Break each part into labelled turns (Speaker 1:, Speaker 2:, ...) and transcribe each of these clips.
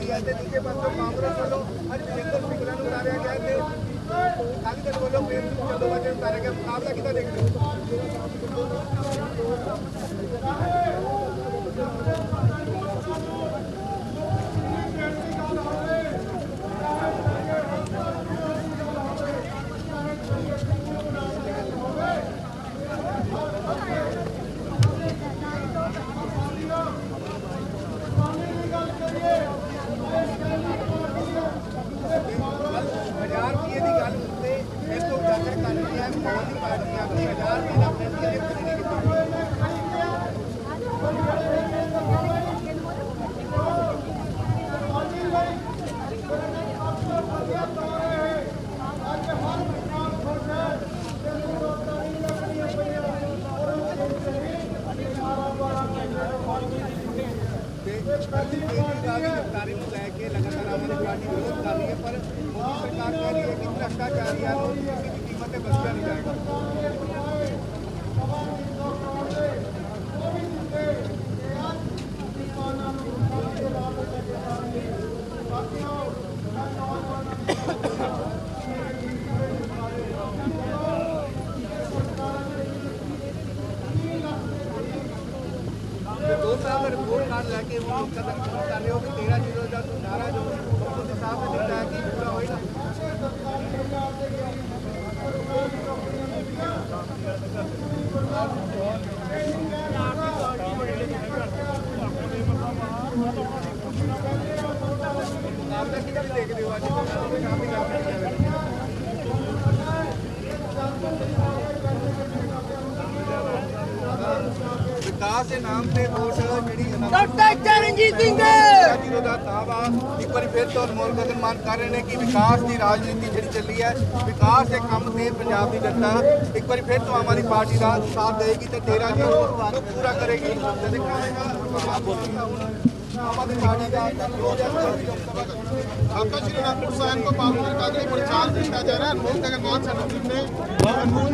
Speaker 1: ਰਹੀ ਹੈ ਤੇ ਦੂਜੇ ਪਾਸੋਂ ਕਾਂਗਰਸ ਵੱਲੋਂ ਅੱਜ ਵਿਜੇਂਦਰ ਸਿੰਘਲਾ ਨੂੰ ਉਤਾਰਿਆ ਗਿਆ ਤੇ ਅਕਾਲੀ ਦਲ ਵੱਲੋਂ ਪ੍ਰੇਮ ਸਿੰਘ ਚੱਲੋਵਾਲ ਨੂੰ ਉਤਾਰਿਆ ਗਿਆ। ਮੁਕਾਬਲਾ ਕਿੱਦਾਂ ਦੇਖਦੇ ਹੋ ਹਜ਼ਾਰ ਰੁਪਏ ਦੀ ਗੱਲ ਉੱਤੇ ਇਸ ਤੋਂ ਉਜਾਗਰ ਕਰ ਰਹੀ ਹੈ ਬਹੁਤ ਹੀ ਪਾਰਟੀਆਂ ਆਪਣੀ ਹਜ਼ਾਰ ਰੁਪਏ ਦਾ ਪ੍ਰੈਸ ਕਿਹਦੇ ਖਰੀਦੀ ਕੀਤੀ ਤੇ ਕੇਜਰੀਵਾਲ ਦੀ ਗ੍ਰਿਫਤਾਰੀ ਨੂੰ ਲੈ ਕੇ ਲਗਾਤਾਰ ਆਮ ਆਦਮੀ ਪਾਰਟੀ ਵਿਰੋਧ ਕਰ ਰਹੀ ਹੈ ਪਰ ਮੋਦੀ ਸਰਕਾਰ ਕਹਿ ਰਹੀ ਹੈ ਕਿ ਭ੍ਰਸ਼ਟਾਚਾਰੀਆਂ ਨੂੰ ਕਿਸੇ ਵੀ ਕੀਮਤ ਤੇ ਬਖਸ਼ਿਆ ਨਹੀਂ ਜਾਏਗਾ ਤੇ ਦੋ ਦਾ ਰਿਪੋਰਟ ਕਾਰਡ ਲੈ ਕੇ ਉਹ ਲੋਕਾਂ ਤੱਕ ਪਹੁੰਚ ਕਰ ਰਹੇ ਹੋ ਕਿ 13 ਜ਼ੀਰੋ ਦਾ ਨਾਰਾ ਜੋ ਮੋਦੀ ਸਾਹਿਬ ਨੇ ਦਿੱਤਾ ਕਿ ਪੂਰਾ ਹੋਏਗਾ ਮੁਕਾਬਲਾ ਕਿਹਦਾ ਦੇਖਦੇ ਹੋ ਅੱਜ ਪੰਜਾਬ ਦੇ ਕਾਫੀ ਗੱਲ ਕੀਤੀ ਹੈ ਵਿਕਾਸ ਦੇ ਨਾਮ ਤੇ ਵੋਟ ਜਿਹੜੀ
Speaker 2: ਡਾਕਟਰ ਚਰਨਜੀਤ ਸਿੰਘ
Speaker 1: ਜੀਰੋ ਦਾ ਦਾਵਾ ਇੱਕ ਵਾਰੀ ਫਿਰ ਤੋਂ ਅਨਮੋਲ ਗਗਨ ਮਾਨ ਕਰ ਰਹੇ ਨੇ ਕਿ ਵਿਕਾਸ ਦੀ ਰਾਜਨੀਤੀ ਜਿਹੜੀ ਚੱਲੀ ਹੈ ਵਿਕਾਸ ਦੇ ਕੰਮ ਤੇ ਪੰਜਾਬ ਦੀ ਜਨਤਾ ਇੱਕ ਵਾਰੀ ਫਿਰ ਤੋਂ ਆਮ ਆਦਮੀ ਪਾਰਟੀ ਦਾ ਸਾਥ ਦੇਗੀ ਤੇ 13 ਜੀ ਨੂੰ ਪੂਰਾ ਕਰੇਗੀ ਤੇ ਦੇਖਾਂਗਾ ਆਮ ਆਦਮੀ ਪਾਰਟੀ ਦਾ 2024 ਲੋਕ ਸਭਾ ਚੋਣ
Speaker 3: आपका श्री अनंतपुर साहब को पावन का लिए प्रचार किया जा रहा है अनमोल गगन मान समिति ने अनमोल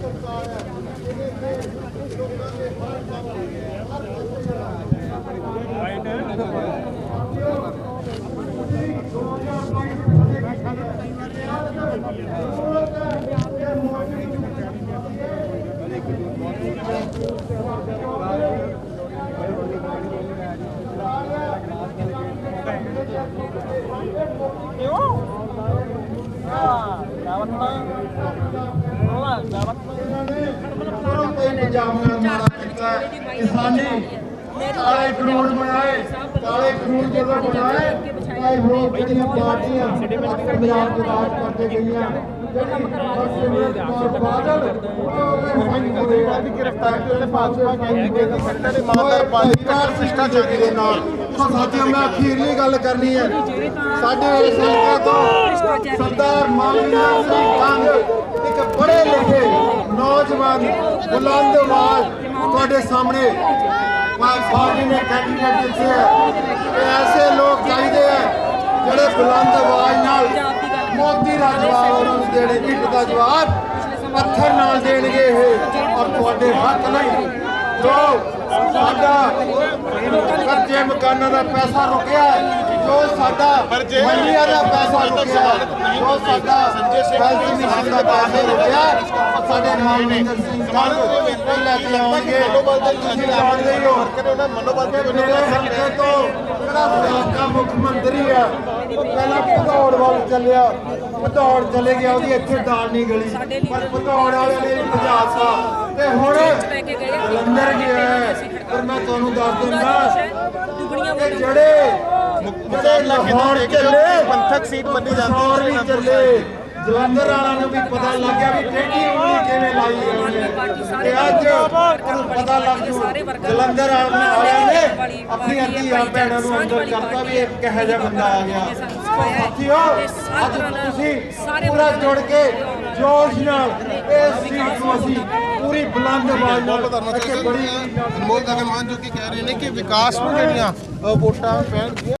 Speaker 3: ਸਰਕਾਰ ਹੈ। ਇਹਦੇ ਲੋਕਾਂ ਦੇ ਹਰ ਕੰਮ
Speaker 4: ਨਾਲ ਮਾੜਾ ਕੀਤਾ। ਕਿਸਾਨੀ ਕਾਲੇ ਕਾਨੂੰਨ ਬਣਾਏ ਕਾਲੇ ਕਾਨੂੰਨ ਜਦੋਂ ਬਣਾਏ ਕਾਲੇ ਲੋਕ ਜਿਹੜੀਆਂ ਪਾਰਟੀਆਂ ਪੰਜਾਬ ਦੇ ਰਾਜ ਕਰਦੇ ਗਈਆਂ। ਬਾਦਲ
Speaker 3: ਦੀ ਗ੍ਰਿਫਤਾਰੀ ਦੇ ਭਾਜਪਾ ਕਹਿੰਦੀ ਕਿ ਸੱਤਾ ਦੇ ਮਾਦਰ ਪਾਲੀ
Speaker 4: ਸਰਕਾਰ ਭ੍ਰਿਸ਼ਟਾਚਾਰੀ ਦੇ ਨਾਲ। ਸੋ ਸਾਥੀਓ, ਮੈਂ ਅਖੀਰਲੀ ਗੱਲ ਕਰਨੀ ਹੈ। ਸਾਡੇ ਇਸ ਤੋਂ ਸਰਦਾਰ ਮਾਨਵੀਰ ਸਿੰਘ ਕੰਗ ਇੱਕ ਪੜ੍ਹੇ ਲਿਖੇ ਨੌਜਵਾਨ ਬੁਲੰਦ ਆਵਾਜ਼ ਤੁਹਾਡੇ ਸਾਹਮਣੇ ਪਾਰਟੀ ਨੇ ਕੈਂਡੀਡੇਟ ਦਿੱਤੇ ਹੈ। ਐਸੇ ਲੋਕ ਚਾਹੀਦੇ ਆ ਜਿਹੜੇ ਬੁਲੰਦ ਆਵਾਜ਼ ਨਾਲ ਮੋਦੀ ਦਾ ਜਵਾਬ, ਉਹਨਾਂ ਨੂੰ ਦੇਣੇ ਇੱਟ ਦਾ ਜਵਾਬ ਪੱਥਰ ਨਾਲ ਦੇਣਗੇ ਇਹ, ਔਰ ਤੁਹਾਡੇ ਹੱਕ ਨਹੀਂ ਜੋ ਸਾਡਾ ਕਰਜ਼ੇ ਮਕਾਨਾਂ ਦਾ ਪੈਸਾ ਰੁਕਿਆ
Speaker 3: ਜੋ ਸਾਡਾ ਮੰਡੀਆਂ ਦਾ ਪੈਸਾ ਰੁਕਿਆ ਜੋ ਸਾਡਾ ਹੈਲਥ ਮਿਸ਼ਨ ਦਾ ਪੈਸਾ ਰੁਕਿਆ ਸਾਡੇ ਮਾਨਵਿੰਦਰ ਸਿੰਘ ਕਾਂਗ ਉਹ ਲੈ ਕੇ ਆਉਣਗੇ ਤੁਸੀਂ ਜਾਣਦੇ ਹੀ ਹੋ ਮੇਰੇ ਹਲਕੇ ਤੋਂ ਜਿਹੜਾ ਮੁੱਖ ਮੰਤਰੀ ਆ ਉਹ ਪਹਿਲਾਂ ਭਦੌੜ ਵੱਲ ਚੱਲਿਆ। ਭਦੌੜ ਚਲੇ ਗਿਆ ਉਹਦੀ ਇੱਥੇ ਦਾਲ ਨਹੀਂ ਗਲੀ। ਪਰ ਭਦੌੜ ਵਾਲੇ ਨੇ ਭਜਾਤਾ ਤੇ ਹੁਣ ਜਲੰਧਰ ਗਿਆ ਹੈ। ਪਰ ਮੈਂ ਤੁਹਾਨੂੰ ਦੱਸ ਦਿੰਦਾ। ਜਿਹੜੇ ਜਿਹੜੇ ਲਾਹੌਰ ਚੱਲੇ
Speaker 5: ਪੰਥਕ ਸੀਟ ਮੰਨੀ ਜਾਂਦੀ
Speaker 3: ਚੱਲੇ। ਜਲੰਧਰ ਵਾਲਿਆਂ ਨੂੰ ਵੀ ਪਤਾ ਲੱਗ ਗਿਆ ਵੀ ਟੇਢੀ ਉਂਗਲੀ ਕਿਵੇਂ ਲਾਈ ਉਹਨੇ ਤੇ ਅੱਜ ਉਹਨੂੰ ਪਤਾ ਲੱਗ ਜੂ ਜਲੰਧਰ ਵਾਲਿਆਂ ਨੇ ਆਪਣੀ ਧੀਆਂ ਭੈਣਾਂ ਨੂੰ ਅੰਦਰ ਕਰਤਾ ਵੀ ਇੱਕ ਕਿਹੋ ਜਿਹਾ ਬੰਦਾ ਆ ਗਿਆ। ਸਾਥੀਓ ਅੱਜ ਤੁਸੀਂ ਪੂਰਾ ਜੁੜ ਕੇ ਜੋਸ਼ ਨਾਲ ਇਸ ਸੀਟ ਨੂੰ ਅਸੀਂ ਪੂਰੀ ਬੁਲੰਦ ਆਵਾਜ਼ ਨਾਲ ਇੱਥੇ ਬੜੀ
Speaker 5: ਅਨਮੋਲ ਗਗਨ ਮਾਨ ਜੋ ਕਿ ਕਹਿ ਰਹੇ ਨੇ ਕਿ ਵਿਕਾਸ ਨੂੰ ਜਿਹੜੀਆਂ ਵੋਟਾਂ ਪੈਣਗੀਆਂ।